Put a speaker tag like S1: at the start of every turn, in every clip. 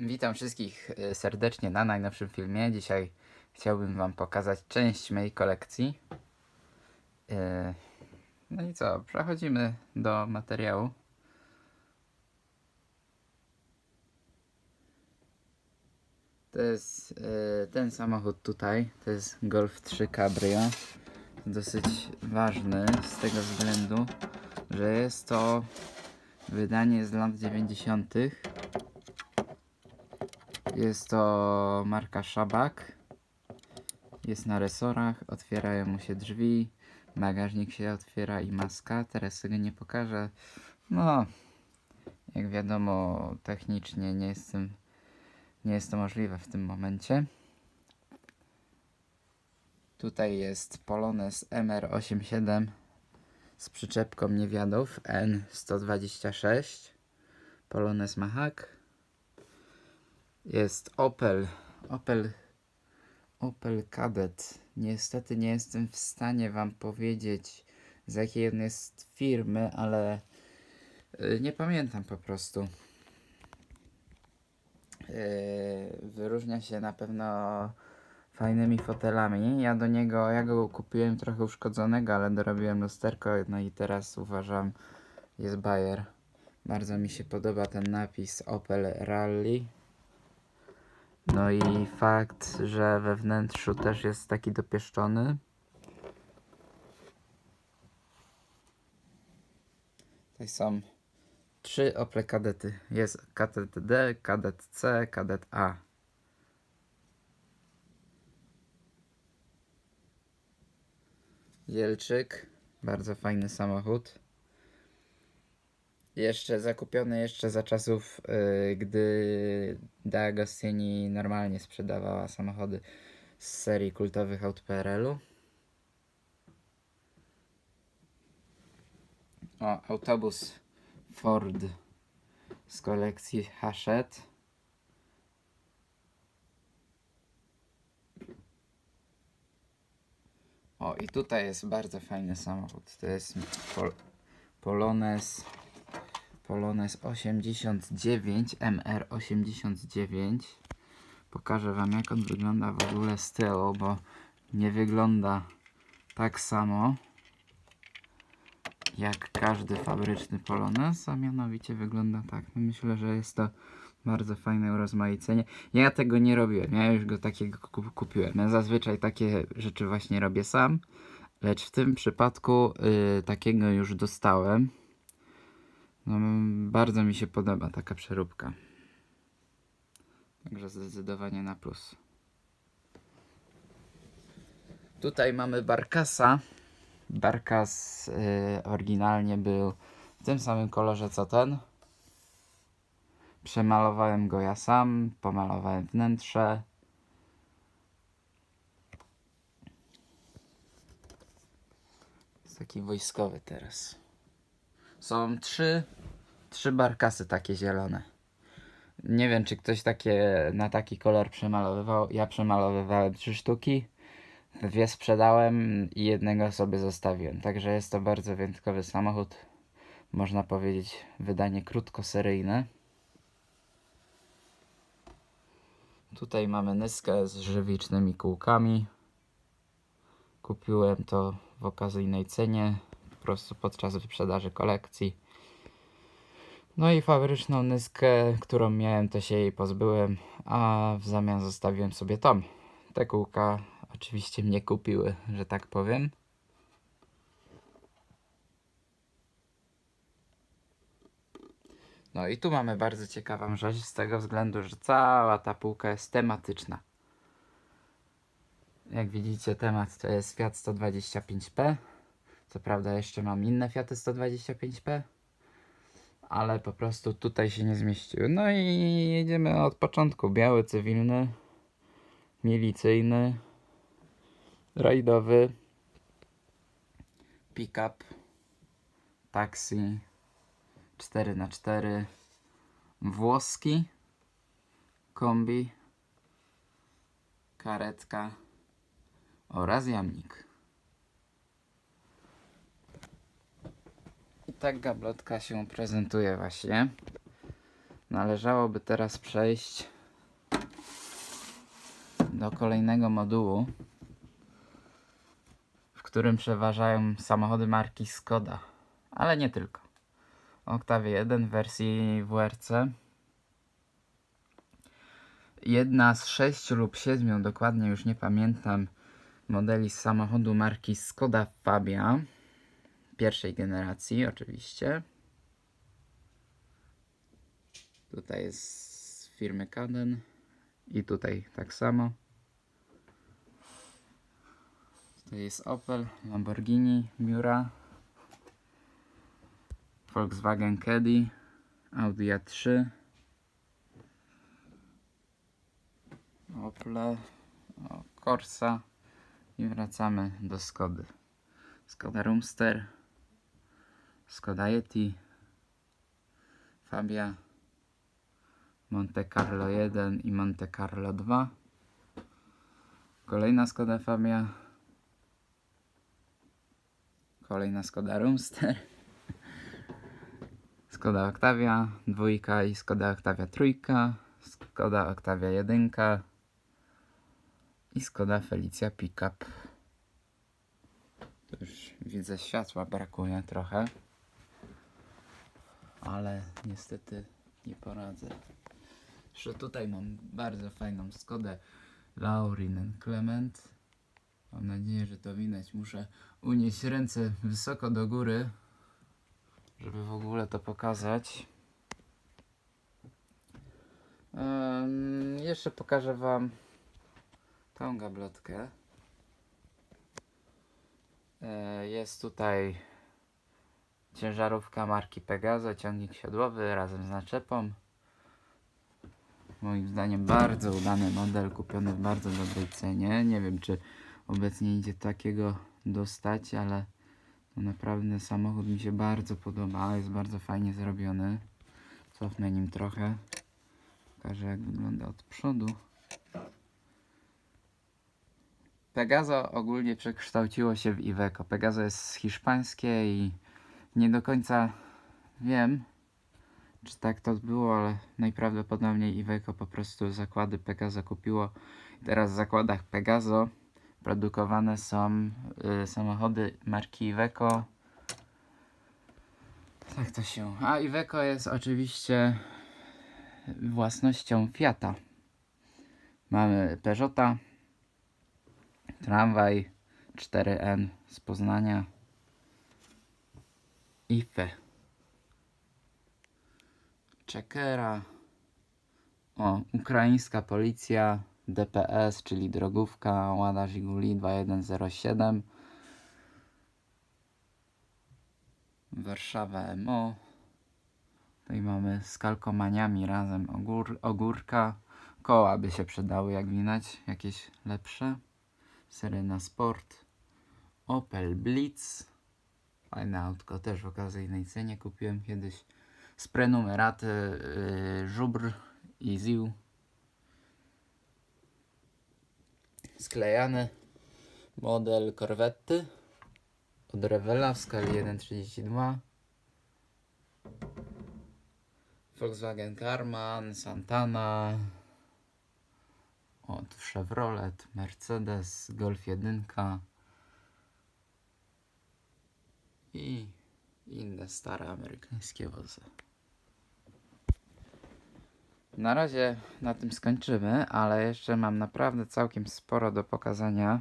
S1: Witam wszystkich e, serdecznie na najnowszym filmie. Dzisiaj chciałbym Wam pokazać część mojej kolekcji. E, No i co, przechodzimy do materiału. To jest e, ten samochód tutaj, to jest Golf 3 Cabrio. Dosyć ważny z tego względu, że jest to wydanie z lat 90. Jest to marka Szabak. Jest na resorach, otwierają mu się drzwi, bagażnik się otwiera i maska. Teraz tego nie pokażę. No, jak wiadomo, technicznie nie jestem, nie jest to możliwe w tym momencie. Tutaj jest Polones MR87 z przyczepką niewiadów N126. Polones Mahak. Jest Opel. Opel. Opel Kadett. Niestety nie jestem w stanie Wam powiedzieć z jakiej on jest firmy, ale y, nie pamiętam po prostu. Yy, Wyróżnia się na pewno fajnymi fotelami. Ja do niego, ja go kupiłem trochę uszkodzonego, ale dorobiłem lusterko, no i teraz uważam, jest Bayer. Bardzo mi się podoba ten napis Opel Rally. No i fakt, że we wnętrzu też jest taki dopieszczony. Tutaj są trzy Opel kadety. Jest kadet D, kadet C, kadet A. Jelczyk, bardzo fajny samochód. Jeszcze zakupiony jeszcze za czasów, y, gdy D'Agostini normalnie sprzedawała samochody z serii kultowych aut PRL-u. O, autobus Ford z kolekcji Hachette. O, i tutaj jest bardzo fajny samochód. To jest Pol Polones Polones 89 MR89. Pokażę Wam jak on wygląda w ogóle z tyłu, bo nie wygląda tak samo jak każdy fabryczny Polones, a mianowicie wygląda tak. No myślę, że jest to bardzo fajne urozmaicenie. Ja tego nie robiłem, ja już go takiego ku- kupiłem. Ja zazwyczaj takie rzeczy właśnie robię sam, lecz w tym przypadku y, takiego już dostałem. No, bardzo mi się podoba taka przeróbka. Także zdecydowanie na plus. Tutaj mamy Barkasa. Barkas y, oryginalnie był w tym samym kolorze co ten. Przemalowałem go ja sam, pomalowałem wnętrze. Jest taki wojskowy teraz. Są trzy, trzy barkasy takie zielone. Nie wiem, czy ktoś takie na taki kolor przemalowywał. Ja przemalowywałem trzy sztuki. Dwie sprzedałem i jednego sobie zostawiłem. Także jest to bardzo wyjątkowy samochód. Można powiedzieć wydanie krótkoseryjne. Tutaj mamy nyskę z żywicznymi kółkami. Kupiłem to w okazyjnej cenie, prostu podczas wyprzedaży kolekcji. No i fabryczną nyskę, którą miałem, to się jej pozbyłem, a w zamian zostawiłem sobie tom. Te kółka oczywiście mnie kupiły, że tak powiem. No i tu mamy bardzo ciekawą rzecz z tego względu, że cała ta półka jest tematyczna. Jak widzicie temat to jest Fiat 125P. Co prawda jeszcze mam inne Fiaty 125P. Ale po prostu tutaj się nie zmieściły. No i jedziemy od początku. Biały cywilny, milicyjny, rajdowy, pick-up, taksi, 4x4, włoski, kombi, karetka oraz jamnik. I tak gablotka się prezentuje właśnie. należałoby teraz przejść do kolejnego modułu, w którym przeważają samochody marki Skoda, ale nie tylko. Octavia 1 w wersji WRC. Jedna z sześciu lub siedmiu, dokładnie już nie pamiętam, modeli z samochodu marki Skoda Fabia. Pierwszej generacji oczywiście. Tutaj jest z firmy Caden i tutaj tak samo. Tutaj jest Opel, Lamborghini, Miura, Volkswagen Caddy, Audi A3, Opel, Corsa i wracamy do Skody. Skoda Roomster, Skoda Yeti, Fabia, Monte Carlo 1 i Monte Carlo 2. Kolejna Skoda Fabia. Kolejna Skoda Roomster. Skoda Octavia dwójka i Skoda Octavia trójka. Skoda Octavia jedynka. I Skoda Felicia Pickup. Już widzę światła brakuje trochę. Ale niestety nie poradzę. Jeszcze tutaj mam bardzo fajną Skodę Laurinen Clement. Mam nadzieję, że to widać. Muszę unieść ręce wysoko do góry, żeby w ogóle to pokazać. Em, jeszcze pokażę Wam tą gablotkę. E, Jest tutaj ciężarówka marki Pegaso, ciągnik siodłowy razem z naczepą. Moim zdaniem bardzo udany model, kupiony w bardzo dobrej cenie. Nie wiem, czy obecnie idzie takiego dostać, ale to naprawdę samochód mi się bardzo podoba. Jest bardzo fajnie zrobiony. Cofnę nim trochę. Pokażę, jak wygląda od przodu. Pegaso ogólnie przekształciło się w Iveco. Pegaso jest hiszpańskie i nie do końca wiem, czy tak to było, ale najprawdopodobniej Iveco po prostu zakłady Pegaso kupiło. Teraz w zakładach Pegaso produkowane są y, samochody marki Iveco. Tak to się. A Iveco jest oczywiście własnością Fiata. Mamy Peugeota, tramwaj 4N z Poznania, IFE, Czekera, o, ukraińska policja, DPS, czyli drogówka, Łada Żiguli 2107, Warszawa MO, tutaj mamy z kalkomaniami razem ogór, ogórka, koła by się przydały jak widać, jakieś lepsze, Serena Sport, Opel Blitz, fajne autko, też w okazyjnej cenie. Kupiłem kiedyś, z prenumeraty yy, Żubr i Ziu, sklejany model korwety od Revela w skali 1.32 Volkswagen Karman, Santana od Chevrolet, Mercedes, Golf 1 i inne stare amerykańskie wozy. Na razie na tym skończymy, ale jeszcze mam naprawdę całkiem sporo do pokazania.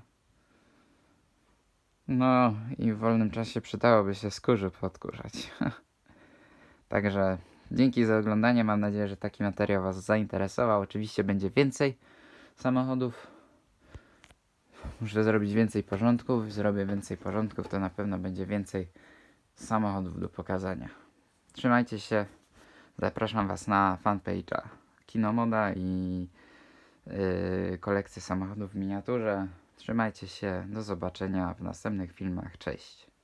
S1: No i w wolnym czasie przydałoby się skórze podkurzać. Także dzięki za oglądanie. Mam nadzieję, że taki materiał Was zainteresował. Oczywiście będzie więcej samochodów. Muszę zrobić więcej porządków. Zrobię więcej porządków, to na pewno będzie więcej samochodów do pokazania. Trzymajcie się. Zapraszam Was na fanpage'a Kinomoda i yy, kolekcję samochodów w miniaturze. Trzymajcie się. Do zobaczenia w następnych filmach. Cześć.